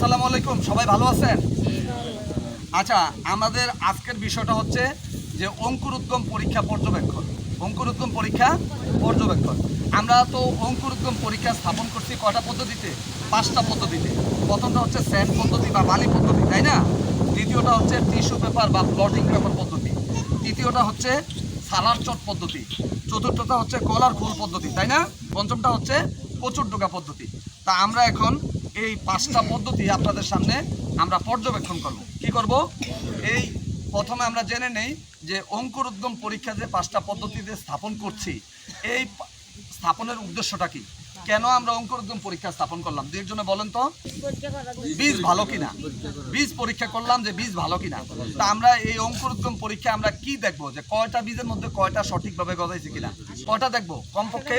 আসসালামু আলাইকুম, সবাই ভালো আছেন? আচ্ছা আমাদের আজকের বিষয়টা হচ্ছে যে অঙ্কুর উদ্গম পরীক্ষা পর্যবেক্ষণ। অঙ্কুর উদ্গম পরীক্ষা পর্যবেক্ষণ। আমরা তো অঙ্কুর উদ্গম পরীক্ষা স্থাপন করছি কয়টা পদ্ধতিতে? পাঁচটা পদ্ধতিতে। প্রথমটা হচ্ছে স্যান্ড পদ্ধতি বা বালি পদ্ধতি, তাই না? দ্বিতীয়টা হচ্ছে টিস্যু পেপার বা প্লটিং পেপার পদ্ধতি। তৃতীয়টা হচ্ছে সালার চট পদ্ধতি। চতুর্থটা হচ্ছে কলার খোল পদ্ধতি, তাই না? পঞ্চমটা হচ্ছে প্রচুর ডোকা পদ্ধতি। তা আমরা এখন এই পাঁচটা পদ্ধতি আপনাদের সামনে আমরা পর্যবেক্ষণ করব। কি করব? এই প্রথমে আমরা জেনে নেই যে অঙ্কুর উদ্গম পরীক্ষা যে পাঁচটা পদ্ধতিতে স্থাপন করছি, এই স্থাপনের উদ্দেশ্যটা কি? কেন আমরা অঙ্কুর উদ্গম পরীক্ষা স্থাপন করলাম? দু জন্য বলেন তো। বীজ ভালো কিনা? বীজ পরীক্ষা করলাম যে বীজ ভালো কিনা? তা আমরা এই অঙ্কুর উদ্গম পরীক্ষা আমরা কি দেখব? যে কয়টা বীজের মধ্যে কয়টা সঠিকভাবে গজাইছে কিনা? কয়টা দেখব? কমপক্ষে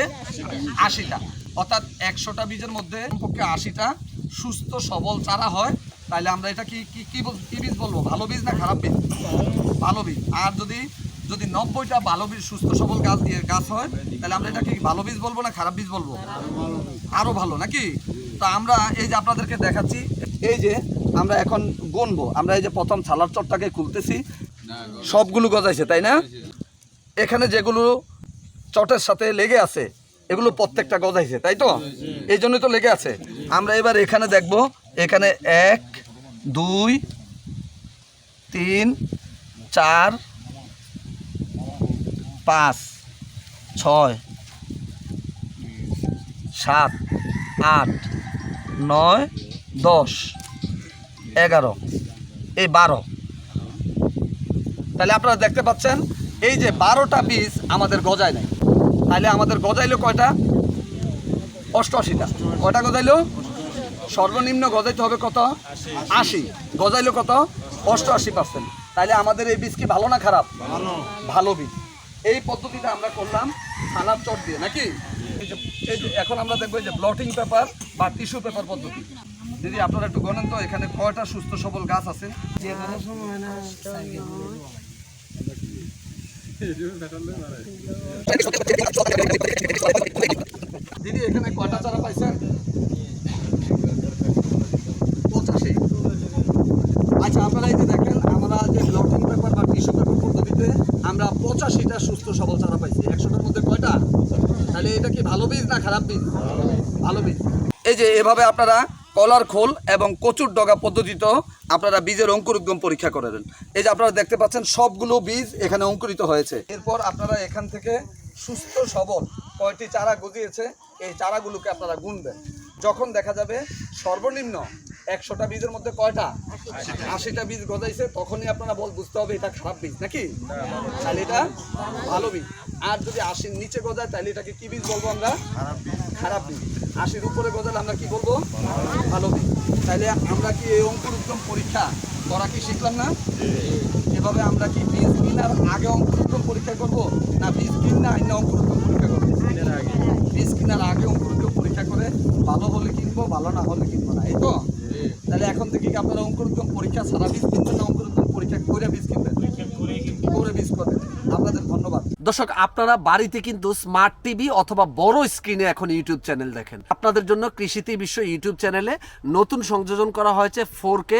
আশিটা। অর্থাৎ একশোটা বীজের মধ্যে কমপক্ষে আশিটা সুস্থ, সবল চারা হয়। তাহলে আমরা এটা কি কি কি বীজ বলব? ভালো বীজ না খারাপ বীজ? ভালো বীজ। আর যদি যদি নব্বইটা ভালো বীজ, সুস্থ, সবল গাছ দিয়ে গাছ হয় তাহলে আমরা এটা কি ভালো বীজ বলব না খারাপ বীজ বলব? আরও ভালো, নাকি? তা আমরা এই যে আপনাদেরকে দেখাচ্ছি, এই যে আমরা এখন গুনবো। আমরা এই যে প্রথম ছালার চটটাকে খুলতেছি। সবগুলো গজাইছে, তাই না? এখানে যেগুলো চটের সাথে লেগে আছে এগুলো প্রত্যেকটা গজাইছে তাই তো? এই জন্যই তো লেগে আছে। আমরা এবার এখানে দেখব, এখানে এক, দুই, তিন, চার, পাঁচ, ছয়, সাত, আট, নয়, দশ, এগারো, এই বারো। তাহলে আপনারা দেখতে পাচ্ছেন, এই যে বারোটা বীজ আমাদের গজায় নাই। তাহলে আমাদের গজাইলো কয়টা? অষ্টআশিটা। কয়টা গজাইলো? সর্বনিম্ন গজাইতে হবে কত? আশি। গজাইলো কত? অষ্টআশি পার্সেন্ট তাহলে আমাদের এই বীজ কি ভালো না খারাপ? ভালো। বীজ। এই পদ্ধতিটা আমরা করলাম থানার চট দিয়ে নাকি? এই যে- এই যে এখন আমরা দেখব এই যে ব্লটিং পেপার বা টিস্যু পেপার পদ্ধতি। দিদি আপনারা একটু গণেন তো এখানে কয়টা সুস্থ সবল গাছ আছে? দিদি, এখানে কয়টা চারা পাইছেন? পঁচাশি। আচ্ছা আপনারা এই দেখেন, আমরা যে ব্লটিং পেপার বা টিস্যু পেপার পদ্ধতিতে আমরা পঁচাশিটা সুস্থ সবল চারা পাইছি। একশোটার মধ্যে কয়টা? তাহলে এটা কি ভালো বীজ না খারাপ বীজ? ভালো বীজ। এই যে, এভাবে আপনারা কলার খোল এবং কচুর ডগা পদ্ধতিতেও আপনারা বীজের অঙ্কুরোদ্গম পরীক্ষা করে দেন। এই যে আপনারা দেখতে পাচ্ছেন, সবগুলো বীজ এখানে অঙ্কুরিত হয়েছে। এরপর আপনারা এখান থেকে সুস্থ সবল কয়টি চারা গজিয়েছে, এই চারাগুলোকে আপনারা গুনবেন। যখন দেখা যাবে সর্বনিম্ন একশোটা বীজের মধ্যে কয়টা? আশিটা। বীজ গজাইছে তখনই আপনারা বল বুঝতে হবে এটা খারাপ বীজ নাকি? তাহলে এটা ভালো বীজ। আর যদি আশির নিচে গজায় তাহলে এটাকে কি বীজ বলব আমরা? খারাপ বীজ। আশির উপরে গজালে আমরা কি বলব ভালো বীজ। তাহলে আমরা কি এই অঙ্কুর উদ্গম পরীক্ষা করা কি শিখলাম না? এভাবে আমরা কি বীজ কিনার আগে অঙ্কুর উদ্গম পরীক্ষা করব না বীজ কিনা আইনা অঙ্কুর উদ্গম পরীক্ষা করব? বীজ কিনার আগে অঙ্কুর উদ্গম পরীক্ষা করে ভালো হলে কিনবো ভালো না হলে কিনবো না এই তো? তাহলে এখন থেকে কি আপনারা অঙ্কুর উদ্গম পরীক্ষা সারা বীজ কিনবেন না অঙ্কুর উদ্গম পরীক্ষা করে বীজ কিনবেন? করে বীজ করবেন আপনাদের ধন্যবাদ। দর্শক, আপনারা বাড়িতে কিন্তু স্মার্ট টিভি অথবা বড় স্ক্রিনে এখন ইউটিউব চ্যানেল দেখেন। আপনাদের জন্য কৃষিতে বিশ্ব ইউটিউব চ্যানেলে নতুন সংযোজন করা হয়েছে ফোর কে